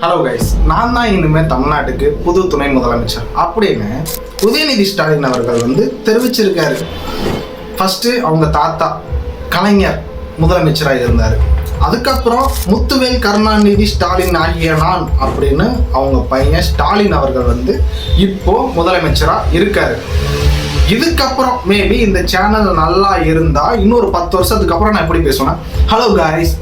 Hello guys நான் தான் இனிமேல் தமிழ்நாட்டுக்கு புது துணை முதலமைச்சர். அப்படின்னு உதயநிதி ஸ்டாலின் அவர்கள் வந்து தெரிவிச்சிருக்காரு. ஃபஸ்ட்டு அவங்க தாத்தா கலைஞர் முதலமைச்சராக இருந்தார். அதுக்கப்புறம் முத்துவேல் கருணாநிதி ஸ்டாலின் ஆகிய நான் அப்படின்னு அவங்க பையன் ஸ்டாலின் அவர்கள் வந்து இப்போ முதலமைச்சராக இருக்காரு. இதுக்கப்புறம் மேபி இந்த சேனல் நல்லா இருந்தால் இன்னொரு பத்து வருஷத்துக்கு அப்புறம் நான் எப்படி பேசுவேன் ஹலோ காய்ஸ்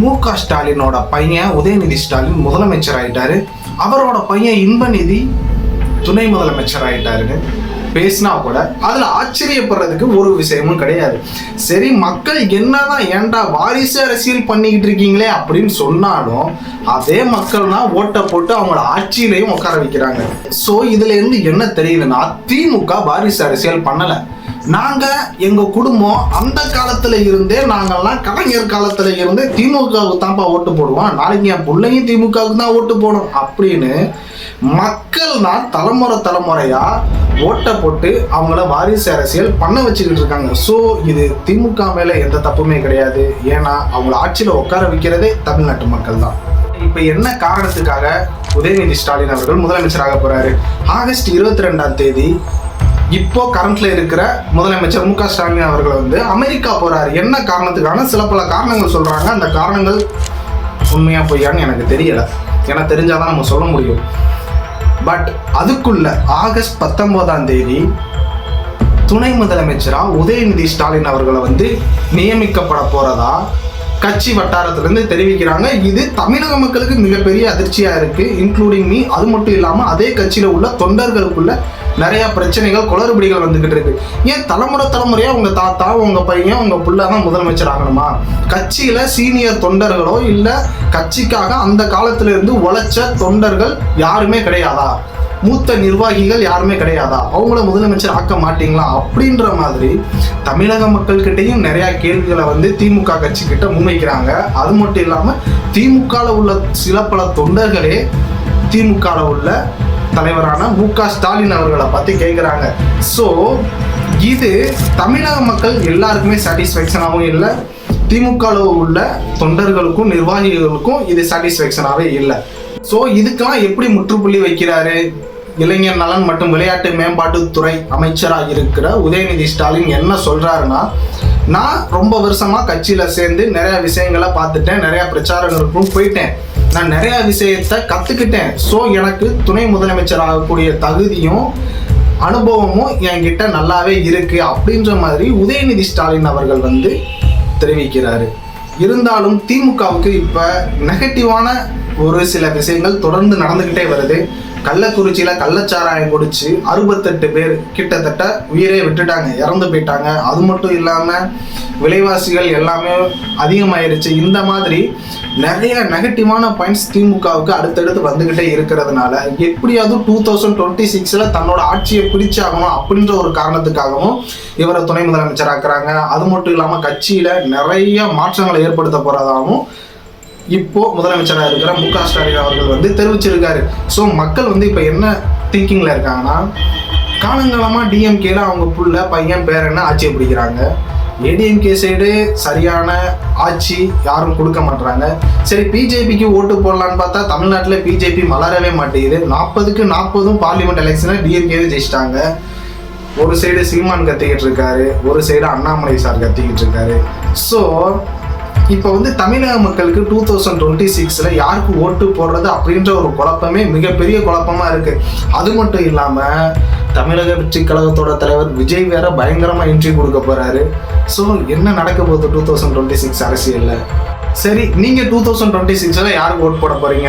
மு க ஸ்டாலினோட பையன் உதயநிதி ஸ்டாலின் முதலமைச்சர் ஆயிட்டாரு. அவரோட பையன் இன்பநிதி துணை முதலமைச்சர் ஆயிட்டாருன்னு பேசினா கூட அதுல ஆச்சரியப்படுறதுக்கு ஒரு விஷயமும் கிடையாது. சரி மக்கள் என்னதான் ஏன்டா வாரிசு அரசியல் பண்ணிக்கிட்டு இருக்கீங்களே அப்படின்னு சொன்னாலும் அதே மக்கள் தான் ஓட்டை போட்டு அவங்கள ஆட்சியிலையும் உட்கார வைக்கிறாங்க. ஸோ இதுல இருந்து என்ன தெரியுதுன்னா திமுக வாரிசு அரசியல் பண்ணலை. நாங்க எங்க குடும்பம் அந்த காலத்துல இருந்தே நாங்கெல்லாம் கலைஞர் காலத்துல இருந்தே திமுகவுக்கு தான்ப்பா ஓட்டு போடுவோம். நாளைக்கு என் பிள்ளையும் திமுகவுக்கு தான் ஓட்டு போடும் அப்படின்னு மக்கள் தான் தலைமுறை தலைமுறையா ஓட்டை போட்டு அவங்கள வாரிசு அரசியல் பண்ண வச்சுக்கிட்டு இருக்காங்க. ஸோ இது திமுக மேல எந்த தப்புமே கிடையாது. ஏன்னா அவங்கள ஆட்சியில உட்கார வைக்கிறதே தமிழ்நாட்டு மக்கள் தான். இப்போ என்ன காரணத்துக்காக உதயநிதி ஸ்டாலின் அவர்கள் முதலமைச்சராக போறாரு? ஆகஸ்ட் இருபத்தி ரெண்டாம் தேதி இப்போ கரண்ட்ல இருக்கிற முதலமைச்சர் மு க ஸ்டாலின் அவர்கள் வந்து அமெரிக்கா போறாரு. என்ன காரணத்துக்கான சில பல காரணங்கள் சொல்றாங்க. அந்த காரணங்கள் உண்மையா பொய்யான்னு எனக்கு தெரியல. ஏன்னா தெரிஞ்சாதான் நம்ம சொல்ல முடியும். பட் அதுக்குள்ள ஆகஸ்ட் பத்தொன்பதாம் தேதி துணை முதலமைச்சரா உதயநிதி ஸ்டாலின் அவர்களை வந்து நியமிக்கப்பட போறதா? கட்சி வட்டாரத்திலிருந்து தெரிவிக்கிறாங்க. இது தமிழக மக்களுக்கு மிகப்பெரிய அதிர்ச்சியா இருக்கு. இன்க்ளூடிங் மீ அது மட்டும் இல்லாம அதே கட்சியில உள்ள தொண்டர்களுக்குள்ள நிறைய பிரச்சனைகள் குளறுபடிகள் வந்துகிட்டு இருக்கு. ஏன் தலைமுறை தலைமுறையா உங்க தாத்தா உங்க பையன் உங்க புள்ள தான் முதலமைச்சர் ஆகணுமா? கட்சியில சீனியர் தொண்டர்களோ இல்ல கட்சிக்காக அந்த காலத்துல இருந்து உழைச்ச தொண்டர்கள் யாருமே கிடையாதா? மூத்த நிர்வாகிகள் யாருமே கிடையாதா? அவங்கள முதலமைச்சர் ஆக்க மாட்டீங்களா? அப்படின்ற மாதிரி தமிழக மக்கள்கிட்டையும் நிறையா கேள்விகளை வந்து திமுக கட்சிக்கிட்ட முன்வைக்கிறாங்க. அது மட்டும் இல்லாமல் திமுகவில் உள்ள சில பல தொண்டர்களே திமுகவில் உள்ள தலைவரான மு க ஸ்டாலின் அவர்களை பற்றி கேட்குறாங்க ஸோ இது தமிழக மக்கள் எல்லாருக்குமே சாட்டிஸ்ஃபேக்ஷனாகவும் இல்லை. திமுகவில் உள்ள தொண்டர்களுக்கும் நிர்வாகிகளுக்கும் இது சாட்டிஸ்ஃபேக்ஷனாகவே இல்லை. ஸோ இதுக்கெல்லாம் எப்படி முற்றுப்புள்ளி வைக்கிறாரு? இளைஞர் நலன் மற்றும் விளையாட்டு மேம்பாட்டுத்துறை அமைச்சராக இருக்கிற உதயநிதி ஸ்டாலின் என்ன சொல்கிறாருன்னா நான் ரொம்ப வருஷமாக கட்சியில் சேர்ந்து நிறைய விஷயங்களை பார்த்துட்டேன் நிறையா பிரச்சாரங்களுக்கும் போயிட்டேன். நான் நிறைய விஷயத்தை கற்றுக்கிட்டேன் ஸோ எனக்கு துணை முதலமைச்சர் ஆகக்கூடிய தகுதியும் அனுபவமும் என்கிட்ட நல்லாவே இருக்கு. அப்படின்ற மாதிரி உதயநிதி ஸ்டாலின் அவர்கள் வந்து தெரிவிக்கிறாரு. இருந்தாலும் திமுகவுக்கு இப்போ நெகட்டிவான ஒரு சில விஷயங்கள் தொடர்ந்து நடந்துகிட்டே வருது. கள்ளக்குறிச்சியில கள்ளச்சாராயம் குடிச்சு அறுபத்தெட்டு பேர் கிட்டத்தட்ட உயிரே விட்டுட்டாங்க இறந்து போயிட்டாங்க. அது மட்டும் இல்லாம விலைவாசிகள் எல்லாமே அதிகமாயிருச்சு. இந்த மாதிரி நிறைய நெகட்டிவான பாயிண்ட்ஸ் திமுகவுக்கு அடுத்தடுத்து வந்துகிட்டே இருக்கிறதுனால எப்படியாவது டூ தௌசண்ட் டுவெண்ட்டி சிக்ஸில் தன்னோட ஆட்சியை பிரிச்சாகணும் அப்படின்ற ஒரு காரணத்துக்காகவும் இவரை துணை முதலமைச்சராக்குறாங்க அது மட்டும் இல்லாமல் கட்சியில் நிறைய மாற்றங்களை ஏற்படுத்த போகிறதாகவும் இப்போ முதலமைச்சராக இருக்கிற மு க ஸ்டாலின் அவர்கள் வந்து தெரிவிச்சிருக்காரு. ஸோ மக்கள் வந்து இப்போ என்ன திங்கிங்கில் இருக்காங்கன்னா காலங்காலமாக டிஎம்கேல அவங்க புள்ள பையன் பேரன்னு ஆட்சியை பிடிக்கிறாங்க. ஏடிஎம்கே சைடு சரியான ஆட்சி யாரும் கொடுக்க மாட்றாங்க. சரி பிஜேபிக்கு ஓட்டு போடலான்னு பார்த்தா தமிழ்நாட்டில் பிஜேபி மலரவே மாட்டேங்குது. நாற்பதுக்கு நாற்பதும் பார்லிமெண்ட் எலெக்ஷனில் டிஎம்கேவே ஜெயிச்சிட்டாங்க. ஒரு சைடு சீமான் கத்திக்கிட்டு இருக்காரு ஒரு சைடு அண்ணாமலை சார் கத்திக்கிட்டு இருக்காரு. ஸோ இப்போ வந்து தமிழக மக்களுக்கு டூ தௌசண்ட் டுவெண்ட்டி சிக்ஸில் யாருக்கு ஓட்டு போடுறது அப்படின்ற ஒரு குழப்பமே மிகப்பெரிய குழப்பமாக இருக்குது அது மட்டும் இல்லாமல் தமிழக வெற்றி கழகத்தோட தலைவர் விஜய் வேற பயங்கரமாக என்ட்ரி கொடுக்க போகிறாரு ஸோ என்ன நடக்க போகுது டூ தௌசண்ட் டுவெண்ட்டி சிக்ஸ் அரசியலில்? சரி நீங்க டூ தௌசண்ட் டுவெண்ட்டி சிக்ஸ்ல யாருக்கு ஓட் போட போறீங்க?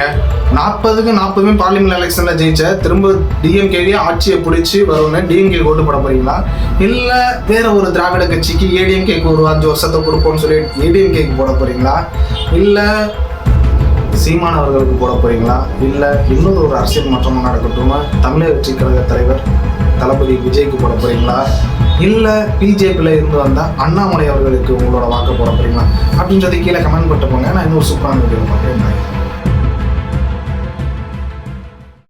நாற்பதுக்கு நாற்பதுமே பார்லிமெண்ட் எலெக்ஷன்ல ஜெயிச்ச திரும்ப டிஎம்கேடியே ஆட்சியை பிடிச்சி வரும்னு டிஎம்கே ஓட்டு போட போறீங்களா? இல்ல வேற ஒரு திராவிட கட்சிக்கு ஏடிஎம்கேக்கு ஒரு அஞ்சு வருஷத்தை கொடுப்போம்னு சொல்லி ஏடிஎம்கேக்கு போட போறீங்களா? இல்ல சீமான் அவர்களுக்கு போட போறீங்களா? இல்ல இன்னொரு ஒரு அரசியல் மாற்றமாக நடக்கட்டும்? தமிழக வெற்றி கழக தலைவர் தளபதி விஜய்க்கு போட போறீங்களா? இல்லை பிஜேபியில் இருந்து வந்த அண்ணாமலை அவர்களுக்கு உங்களோட வாக்கு போட போறீங்களா? சொல்லி கீழே கமெண்ட் பண்ணிட்டு போங்க. நான் இன்னொரு சூப்பரான வீடியோ பார்க்குறேன்.